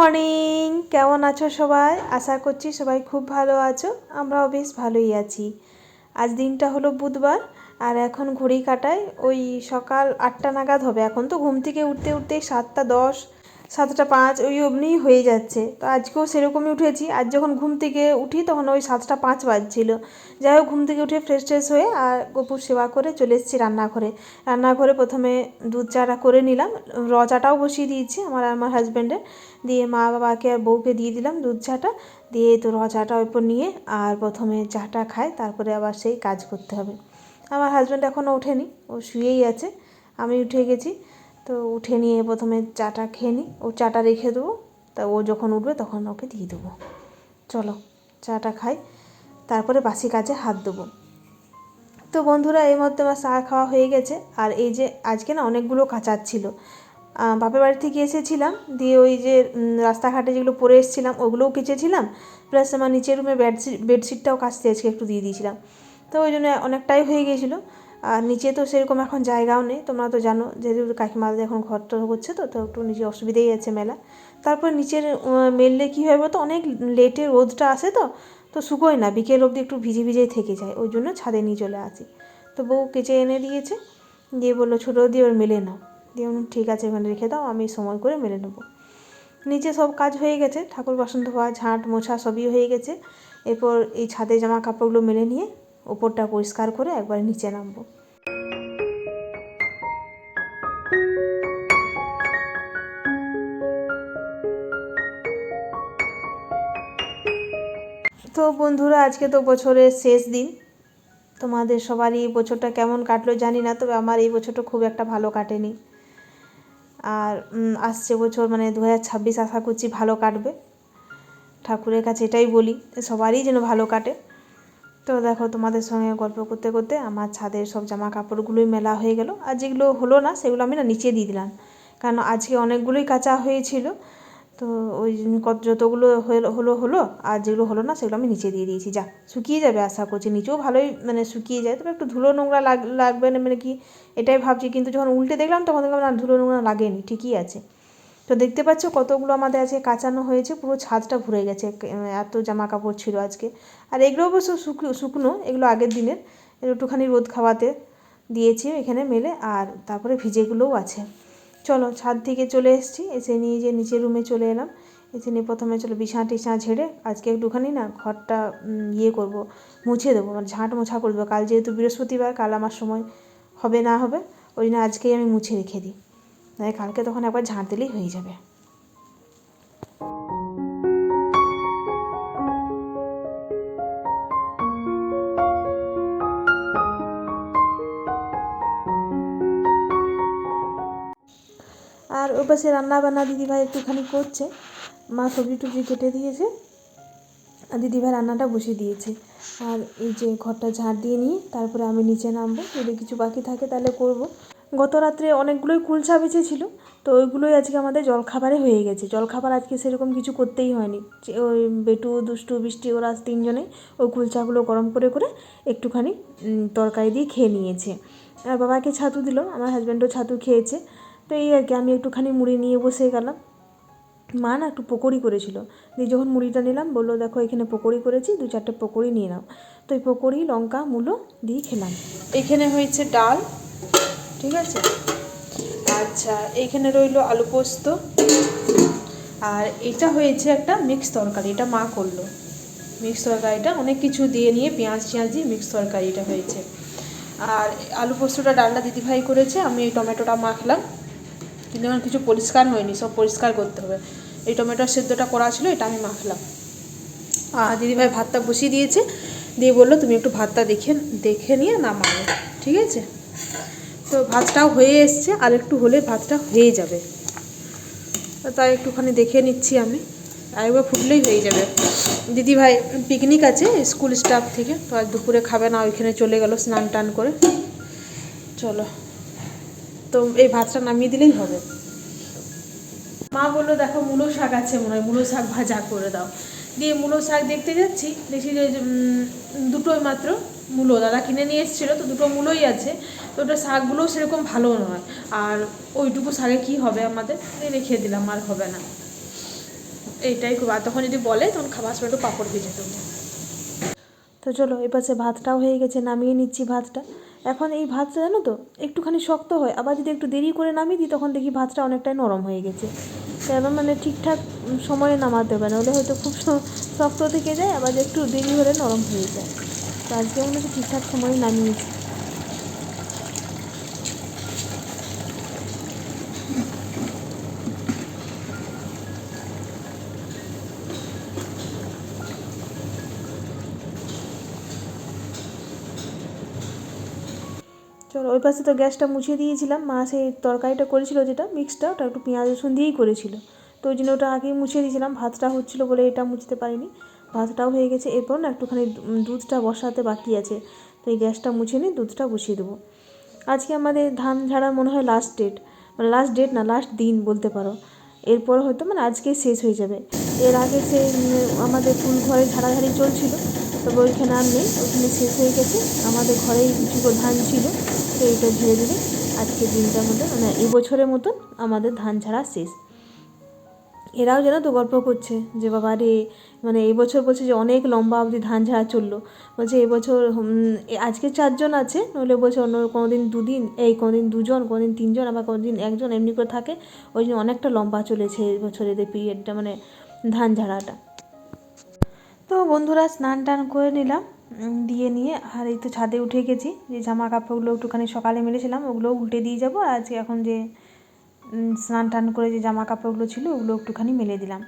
Morning. কেমন আছো সবাই? আশা করছি সবাই খুব ভালো আছো। আমরাও বেশ ভালোই আছি। আজ দিনটা হলো বুধবার, আর এখন ঘড়ি কাটায় ওই সকাল আটটা নাগাদ হবে। এখন তো ঘুম থেকে উঠতে উঠতেই সাতটা দশ। সাতটা পাঁচ ওই অমনিই হয়ে যাচ্ছে। তো আজকেও সেরকমই উঠেছি। আজ যখন ঘুম থেকে উঠি তখন ওই সাতটা পাঁচ বাজছিল। যাই হোক, ঘুম থেকে উঠে ফ্রেশ ট্রেশ হয়ে আর গপুর সেবা করে চলে এসেছি রান্নাঘরে। রান্নাঘরে প্রথমে দুধ চাটা করে নিলাম। র চাটাও বসিয়ে দিয়েছি আমার আমার হাজব্যান্ডের দিয়ে মা বাবাকে আর বউকে দিয়ে দিলাম দুধ চাটা। দিয়ে তো র চাটা ওপর নিয়ে আর প্রথমে চাটা খায়, তারপরে আবার সেই কাজ করতে হবে। আমার হাজব্যান্ড এখনও ওঠেনি, ও শুয়েই আছে। আমি উঠে গেছি। তো উঠে নিয়ে প্রথমে চাটা খেয়ে নিই। ও চাটা রেখে দেবো। তা ও যখন উঠবে তখন ওকে দিয়ে দেবো। চলো, চাটা খাই। তারপরে বাসি কাজে হাত দেবো। তো বন্ধুরা, এই মধ্যে আমার চা খাওয়া হয়ে গেছে। আর এই যে আজকে না অনেকগুলো কাচার ছিল। বাপের বাড়ি থেকে এসেছিলাম। দিয়ে ওই যে রাস্তাঘাটে যেগুলো পরে এসেছিলাম, ওগুলোও কেচেছিলাম। প্লাস আমার নিচের রুমে বেডশিট বেডশিটটাও কাচতে আজকে একটু দিয়ে দিয়েছিলাম। তো ওই জন্য অনেকটাই হয়ে গিয়েছিল আর নিচে তো সেরকম এখন জায়গাও নেই, তোমরা তো জানো, যেহেতু কাকিমাদের এখন ঘর টর হচ্ছে তো তো একটু নিচে অসুবিধেই আছে মেলা। তারপর নিচের মেললে কী হয় বলতো, অনেক লেটে রোদটা আসে তো তো শুকোয় না, বিকেল অবধি একটু ভিজে ভিজেই থেকে যায়, ওই জন্য ছাদে নিয়ে চলে আসি। তো বউ কেচে এনে দিয়েছে, দিয়ে বলল, ছোটো, দিয়ে ওর মেলে নাও। দিয়ে ঠিক আছে, এখানে রেখে দাও, আমি সময় করে মেলে নেব। নিচে সব কাজ হয়ে গেছে, ঠাকুর বাসন ধোয়া ঝাঁট মোছা সবই হয়ে গেছে। এরপর এই ছাদে জামা কাপড়গুলো মেলে নিয়ে ওপরটা পরিষ্কার করে একবার নিচে নামবো। তো বন্ধুরা, আজকে তো বছরের শেষ দিন। তোমাদের সবারই বছরটা কেমন কাটলো জানি না, তবে আমার এই বছরটা খুব একটা ভালো কাটেনি। আর আসছে বছর মানে দু হাজার ছাব্বিশ আশা করছি ভালো কাটবে। ঠাকুরের কাছে এটাই বলি, সবারই যেন ভালো কাটে। তো দেখো তোমাদের সঙ্গে গল্প করতে করতে আমার ছাদের সব জামা কাপড়গুলোই মেলা হয়ে গেল। আর যেগুলো হলো না, সেগুলো আমি না নিচে দিয়ে দিলাম। কারণ আজকে অনেকগুলোই কাঁচা হয়েছিল। তো ওই যতগুলো হলো হলো, আর যেগুলো হলো না, সেগুলো আমি নিচে দিয়ে দিয়েছি। যা, শুকিয়ে যাবে আশা করছি। নিচেও ভালোই মানে শুকিয়ে যায়। তবে একটু ধুলো নোংরা লাগ, লাগবে না মানে কি, এটাই ভাবছি। কিন্তু যখন উল্টে দেখলাম, তখন দেখলাম না ধুলো নোংরা লাগেনি, ঠিকই আছে। তো দেখতে পাচ্ছ কতগুলো আমাদের আজকে কাচানো হয়েছে, পুরো ছাদটা ভরে গেছে এত জামা কাপড় ছিল আজকে। আর এগুলো অবশ্য শুকনো, এগুলো আগের দিনের একটুখানি রোদ খাওয়াতে দিয়েছি এখানে মেলে, আর তারপরে ভিজেগুলোও আছে। চলো ছাদ থেকে চলে এসেছি, এসে নিয়ে যে নিচের রুমে চলে এলাম। এসে নিয়ে প্রথমে চলো বিছানা টিছানা ঝেড়ে আজকে একটুখানি না ঘরটা ইয়ে করব, মুছে দেবো মানে ঝাঁট মোছা করে দেবো কাল যেহেতু বৃহস্পতিবার, কাল আমার সময় হবে না হবে, ওই জন্য আজকেই আমি মুছে রেখে দিই। কালকে তখন একবার ঝাঁট দিলেই হয়ে যাবে। আর ওই পাশে রান্না বান্না দিদিভাই একটুখানি করছে। মা সবজি টবজি কেটে দিয়েছে। আর দিদিভাই রান্নাটা বসিয়ে দিয়েছে। আর এই যে ঘরটা ঝাড় দিয়ে নিয়ে তারপরে আমি নিচে নামবো। যদি কিছু বাকি থাকে তাহলে করব। গত রাত্রে অনেকগুলোই কুলচা বেঁচেছিল, তো ওইগুলোই আজকে আমাদের জলখাবারে হয়ে গেছে। জলখাবার আজকে সেরকম কিছু করতেই হয়নি। ওই বেটু, দুষ্টু, বৃষ্টি, ওরা তিনজনে ওই কুলচাগুলো গরম করে করে একটুখানি তরকারি দিয়ে খেয়ে নিয়েছে। আর বাবাকে ছাতু দিল আমার হাজব্যান্ডও ছাতু খেয়েছে। তো এই আর কি, আমি একটুখানি মুড়ি নিয়ে বসে গেলাম। মা না একটু পকোড়ি করেছিল। দিয়ে যখন মুড়িটা নিলাম, বলল, দেখো, এখানে পকোড়ি করেছি, দু চারটে পকোড়ি নিয়ে নাও। তো এই পকোড়ি, লঙ্কা, মূলো দিয়ে খেলাম। এখানে হয়েছে ডাল ঠিক আছে? আচ্ছা এখানে রইল আলু পোস্ত। আর এটা হয়েছে একটা মিক্স তরকারি, এটা মা করল। মিক্স তরকারিটা, অনেক কিছু দিয়ে নিয়ে পেঁয়াজ টিয়াজ দিয়ে মিক্স তরকারিটা হয়েছে। আর আলু পোস্তটা ডালটা দিদিভাই করেছে, আমি এই টমেটোটা মাখলাম কিন্তু আমার কিছু পরিষ্কার হয়নি, সব পরিষ্কার করতে হবে। এই টমেটোর সেদ্ধটা করা ছিল, এটা আমি মাখলাম আর দিদিভাই ভাতটা বসিয়ে দিয়েছে, দিয়ে বলল, তুমি একটু ভাতটা দেখে দেখে নিয়ে নামাবে ঠিক আছে? তো ভাতটাও হয়ে এসছে, আর একটু হলে ভাতটা হয়ে যাবে। তাই একটুখানি দেখে নিচ্ছি আমি। আরেকবার ফুটলেই হয়ে যাবে। দিদিভাই পিকনিক আছে স্কুল স্টাফ থেকে, তো আজ দুপুরে খাবে না, ওইখানে চলে গেল স্নান টান করে। চলো। তো এই ভাতটা নামিয়ে দিলেই হবে। মা বলল, দেখো, মূলো শাক আছে মনে হয়, মূলো শাক ভাজা করে দাও। দিয়ে মূলো শাক দেখতে যাচ্ছি দেখি যে দুটোই মাত্র মূলো। দাদা কিনে নিয়ে এসেছিল, তো দুটো মূলোই আছে। তো ওটা শাকগুলোও সেরকম ভালো নয়। আর ওইটুকু শাকে কি হবে আমাদের? রেখে দিলাম, আর হবে না। এইটাই খুব আর তখন যদি বলে, তখন খাবার সময় একটু পাঁপড় ভেজে তো চলো, এপাশে ভাতটাও হয়ে গেছে, নামিয়ে নিচ্ছি ভাতটা। এখন এই ভাতটা জানো তো, একটুখানি শক্ত হয়। আবার যদি একটু দেরি করে নামিয়ে দিই, তখন দেখি ভাতটা অনেকটাই নরম হয়ে গেছে। এবার মানে ঠিকঠাক সময়ে নামাতে হবে, নাহলে হয়তো খুব শক্ত থেকে যায়, আবার একটু দেরি হলে নরম হয়ে যায়। তো আজকে হচ্ছে ঠিকঠাক সময়ে নামিয়েছি। ওই পাশে তো গ্যাসটা মুছিয়ে দিয়েছিলাম। মা সেই তরকারিটা করেছিল যেটা মিক্সটা ওটা একটু পেঁয়াজ রসুন দিয়েই করেছিল। তো ওই জন্য ওটা আগেই মুছিয়ে দিয়েছিলাম। ভাতটা হচ্ছিল বলে এটা মুছতে পারিনি। ভাতটাও হয়ে গেছে। এরপর না একটুখানি দুধটা বসাতে বাকি আছে। তো এই গ্যাসটা মুছে নিয়ে দুধটা বসিয়ে দেবো। আজকে আমাদের ধান ঝাড়া মনে হয় লাস্ট ডেট মানে লাস্ট ডেট না লাস্ট দিন বলতে পারো। এরপর হয়তো মানে আজকে শেষ হয়ে যাবে। এর আগে সে আমাদের ফুল ঘরে ঝাড়াঝাড়ি চলছিল। তবে ওইখানে আর নেই। ওইখানে শেষ হয়ে গেছে। আমাদের ঘরেই কিছু ধান ছিল। তো এইটা ধীরে ধীরে আজকের দিনটার মধ্যে মানে এবছরের মতন আমাদের ধান ঝাড়া শেষ। এরাও যেন তো গল্প করছে যে, বাবা রে মানে এই বছর বলছে যে, অনেক লম্বা অবধি ধান ঝাড়া চলল। বলছে এবছর আজকে চারজন আছে, নইলে বলছে অন্য কোনো দিন দুদিন, এই কোনো দিন দুজন কোনো দিন তিনজন, আবার কোনো দিন একজন, এমনি করে থাকে। ওই জন্য অনেকটা লম্বা চলেছে এই বছর এদের পিরিয়ডটা মানে ধান ঝাড়াটা। তো বন্ধুরা, স্নান টান করে নিলাম। দিয়ে নিয়ে, আর এই তো ছাদে উঠে গেছি। যে জামা কাপড়গুলো একটুখানি সকালে মেলেছিলাম ওগুলো উল্টে দিয়ে যাব। আর আজকে এখন যে স্নান টান করে যে জামা কাপড়গুলো ছিল, ওগুলো একটুখানি মেলে দিলাম।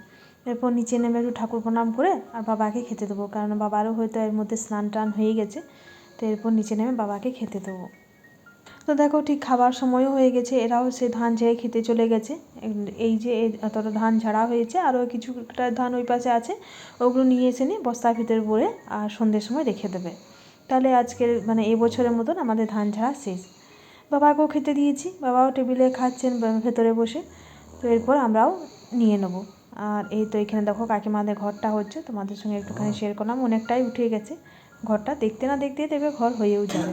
এরপর নিচে নেমে একটু ঠাকুর প্রণাম করে, আর বাবাকে খেতে দেবো। কারণ বাবারও হয়তো এর মধ্যে স্নান টান হয়ে গেছে, তো এরপর নিচে নেমে বাবাকে খেতে দেবো। তো দেখো ঠিক খাবার সময়ও হয়ে গেছে, এরাও সে ধান ঝেড়ে খেতে চলে গেছে। এই- যে এতটা ধান ঝাড়া হয়েছে, আরও কিছুটা ধান ওই পাশে আছে, ওগুলো নিয়ে এসে নিয়ে বস্তার ভিতরে ভরে আর সন্ধ্যের সময় রেখে দেবে। তাহলে আজকের মানে এই বছরের মতন আমাদের ধান ঝাড়া শেষ। বাবাকেও খেতে দিয়েছি, বাবাও টেবিলে খাচ্ছেন ভেতরে বসে। তো এরপর আমরাও নিয়ে নেব। আর এই তো এখানে দেখো কাকিমাদের ঘরটা হচ্ছে, তোমাদের সঙ্গে একটুখানি শেয়ার করলাম, অনেকটাই উঠে গেছে। ঘরটা দেখতে না দেখতেই দেখবে ঘর হয়েও যাবে।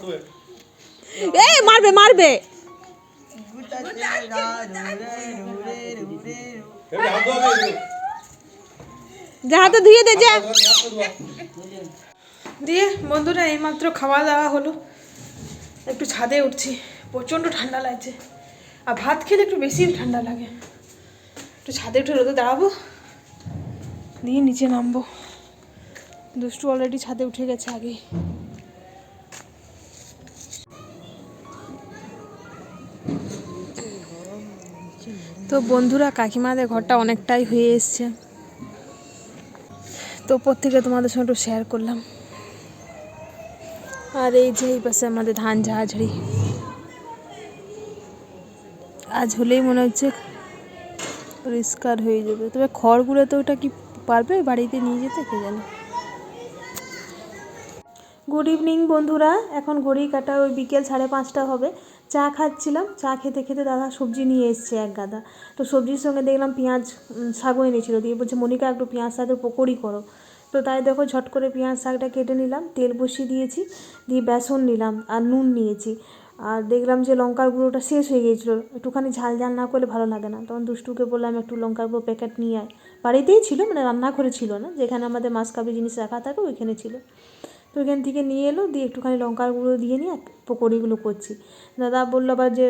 ধোবে এ মারবে মারবে। হাত যা হাতে ধুয়ে দে, যা। দিয়ে বন্ধুরা, এইমাত্র খাওয়া দাওয়া হলো। একটু ছাদে উঠছি। প্রচণ্ড ঠান্ডা লাগছে। আর ভাত খেলে একটু বেশি ঠান্ডা লাগে। একটু ছাদে উঠে রোদে দাঁড়াবো। দিয়ে নিচে নামবো। দুষ্টু অলরেডি ছাদে উঠে গেছে আগেই। তো বন্ধুরা, কাকিমাদের ঘরটা অনেকটাই হয়ে এসছে। তো প্রত্যেকে তোমাদের সঙ্গে একটু শেয়ার করলাম। আর এই যে এই পাশে আমাদের ধান ঝাড়াঝাড়ি। আজ হলেই মনে হচ্ছে পরিষ্কার হয়ে যাবে। তবে খড়গুলো তো ওটা কি পারবে বাড়িতে নিয়ে যেতে? কে জানে? গুড ইভিনিং বন্ধুরা, এখন ঘড়ি কাটা ওই বিকেল সাড়ে পাঁচটা হবে। চা খাচ্ছিলাম, চা খেতে খেতে দাদা সবজি নিয়ে এসছে এক গাদা। তো সবজির সঙ্গে দেখলাম পেঁয়াজ শাকও এনেছিল। দিয়ে বলছে, মনিকা, একটু পেঁয়াজ শাকের পকোড়ি করো। তো তাই দেখো, ঝট করে পেঁয়াজ শাকটা কেটে নিলাম, তেল বসিয়ে দিয়েছি, দিয়ে বেসন নিলাম আর নুন নিয়েছি। আর দেখলাম যে লঙ্কার গুঁড়োটা শেষ হয়ে গিয়েছিল, একটুখানি ঝাল ঝাল না করলে ভালো লাগে না। তখন দুষ্টুকে বললাম, একটু লঙ্কার গুঁড়ো প্যাকেট নিয়ে আয়। বাড়িতেই ছিল মানে রান্নাঘরে ছিল না, যেখানে আমাদের মাছ মাসকাবি জিনিস রাখা থাকে ওইখানে ছিল। তো ওইখান থেকে নিয়ে এলো, দিয়ে একটুখানি লঙ্কার গুঁড়ো দিয়ে নিয়ে পকোড়িগুলো করছি। দাদা বলল আবার যে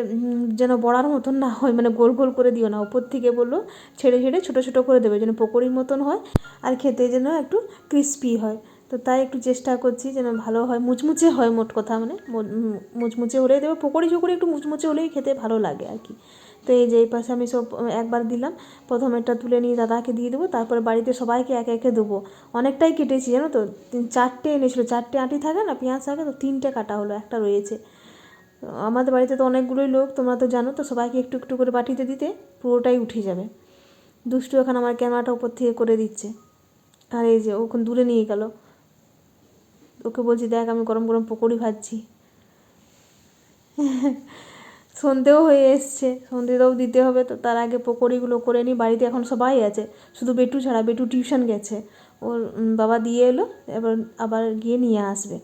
যেন বড়ার মতন না হয় মানে গোল গোল করে দিও না, ওপর থেকে বলল ছেড়ে ছেড়ে ছোটো ছোটো করে দেবে, যেন পকোড়ির মতন হয় আর খেতে যেন একটু ক্রিস্পি হয়। তো তাই একটু চেষ্টা করছি যেন ভালো হয়, মুচমুচে হয় মোট কথা মানে মুচমুচে হলেই দেবে, পকোড়ি চকোড়ি একটু মুচমুচে হলেই খেতে ভালো লাগে আর কি। তো এই যে এই পাশে আমি সব একবার দিলাম। প্রথমেরটা তুলে নিয়ে দাদাকে দিয়ে দেবো, তারপরে বাড়িতে সবাইকে একে একে দেবো। অনেকটাই কেটেছি, জানো তো? চারটে এনেছিলো, চারটে আঁটি থাকে না, পেঁয়াজ থাকে তো, তিনটে কাটা হলো, একটা রয়েছে। আমাদের বাড়িতে তো অনেকগুলোই লোক, তোমরা তো জানো তো, সবাইকে একটু একটু করে বাটিতে দিতে, পুরোটাই উঠে যাবে। দুষ্টু এখন আমার ক্যামেরাটা উপর থেকে করে দিচ্ছে। আর এই যে ওখান দূরে নিয়ে গেল। ওকে বলছি, দেখ আমি গরম গরম পকোড়ি ভাজছি। সন্ধেও হয়ে এসছে, সন্ধেটাও দিতে হবে। তো তার আগে পকোড়িগুলো করে নিই, বাড়িতে এখন সবাই আছে, শুধু বেটু ছাড়া, বেটু টিউশন গেছে। ওর বাবা দিয়ে এলো, এবার আবার গিয়ে নিয়ে আসবে।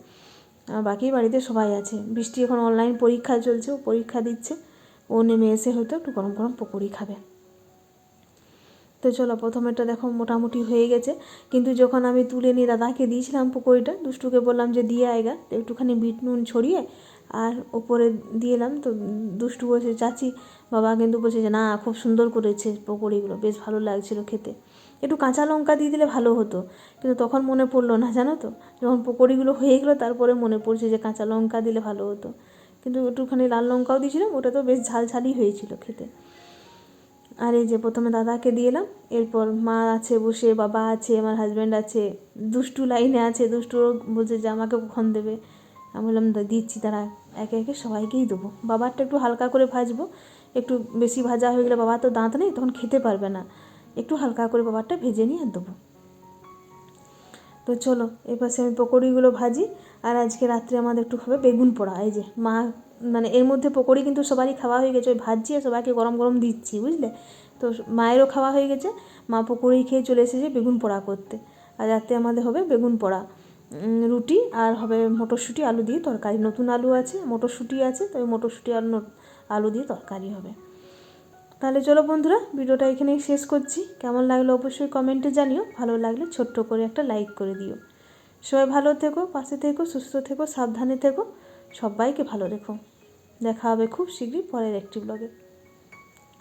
আর বাকি বাড়িতে সবাই আছে। বৃষ্টি এখন অনলাইন পরীক্ষা চলছে, ও পরীক্ষা দিচ্ছে। ও নেমে এসে হয়তো একটু গরম গরম পকোড়ি খাবে। তো চলো, প্রথমেরটা দেখো, মোটামুটি হয়ে গেছে। কিন্তু যখন আমি তুলে নিয়ে দাদাকে দিয়েছিলাম পকোড়িটা, দুষ্টুকে বললাম যে, দিয়ে আয়গা একটুখানি বিট নুন ছড়িয়ে আর ওপরে দিয়ে এলাম। তো দুষ্টু বলছে, চাচি, বাবা কিন্তু বলছে যে, না, খুব সুন্দর করেছে পকোড়িগুলো, বেশ ভালো লাগছিল খেতে। একটু কাঁচা লঙ্কা দিয়ে দিলে ভালো হতো, কিন্তু তখন মনে পড়ল না, জানো তো? যখন পকোড়িগুলো হয়ে গেলো, তারপরে মনে পড়ছে যে, কাঁচা লঙ্কা দিলে ভালো হতো। কিন্তু একটুখানি লাল লঙ্কাও দিয়েছিলাম, ওটা তো বেশ ঝাল ঝালই হয়েছিল খেতে। আর এই যে, প্রথমে দাদাকে দিয়ে এলাম, এরপর মা আছে বসে, বাবা আছে, আমার হাজব্যান্ড আছে, দুষ্টু লাইনে আছে দুষ্টু বলছে যে আমাকে কখন দেবে? আমি বললাম দিচ্ছি তারা একে একে সবাইকেই দেবো। বাবারটা একটু হালকা করে ভাজবো। একটু বেশি ভাজা হয়ে গেলে বাবা তো দাঁত নেই, তখন খেতে পারবে না। একটু হালকা করে বাবারটা ভেজে নিয়ে আর দেবো। তো চলো, এপাশে আমি পকোড়িগুলো ভাজি, আর আজকে রাত্রে আমাদের একটু হবে বেগুন পোড়া। এই যে, মা মানে এর মধ্যে পকোড়ি কিন্তু সবারই খাওয়া হয়ে গেছে, ওই ভাজছি আর সবাইকে গরম গরম দিচ্ছি, বুঝলে? তো মায়েরও খাওয়া হয়ে গেছে, মা পকোড়ি খেয়ে চলে এসেছে বেগুন পোড়া করতে। আর রাতে আমাদের হবে বেগুন পোড়া। রুটি আর হবে মটরশুঁটি, আলু দিয়ে তরকারি। নতুন আলু আছে, মটরশুঁটি আছে তো মটরশুঁটি ন- আলু দিয়ে তরকারি হবে। তাহলে চলো বন্ধুরা, ভিডিওটা এখানেই শেষ করছি। কেমন লাগল অবশ্যই কমেন্টে জানিও। ভালো লাগলে ছোট্ট করে একটা লাইক করে দিও। সবাই ভালো থেকো, পাশে থেকো, সুস্থ থেকো, সাবধানে থেকো। সবাইকে ভালো রেখো। দেখা হবে খুব শীঘ্রই পরের একটি ব্লগে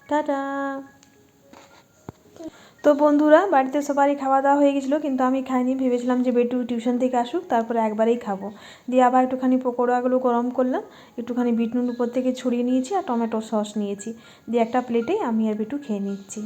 টাটা! তো বন্ধুরা, বাড়িতে সবারই খাওয়া দাওয়া হয়ে গেছিল, কিন্তু আমি খাইনি। ভেবেছিলাম যে বেটু টিউশন থেকে আসুক, তারপরে একবারেই খাব। দিয়ে আবার একটুখানি পকোড়াগুলো গরম করলাম, একটুখানি বিটনুন উপর থেকে ছড়িয়ে নিয়েছি আর টমেটো সস নিয়েছি। দিয়ে একটা প্লেটে আমি আর বেটু খেয়ে নিচ্ছি।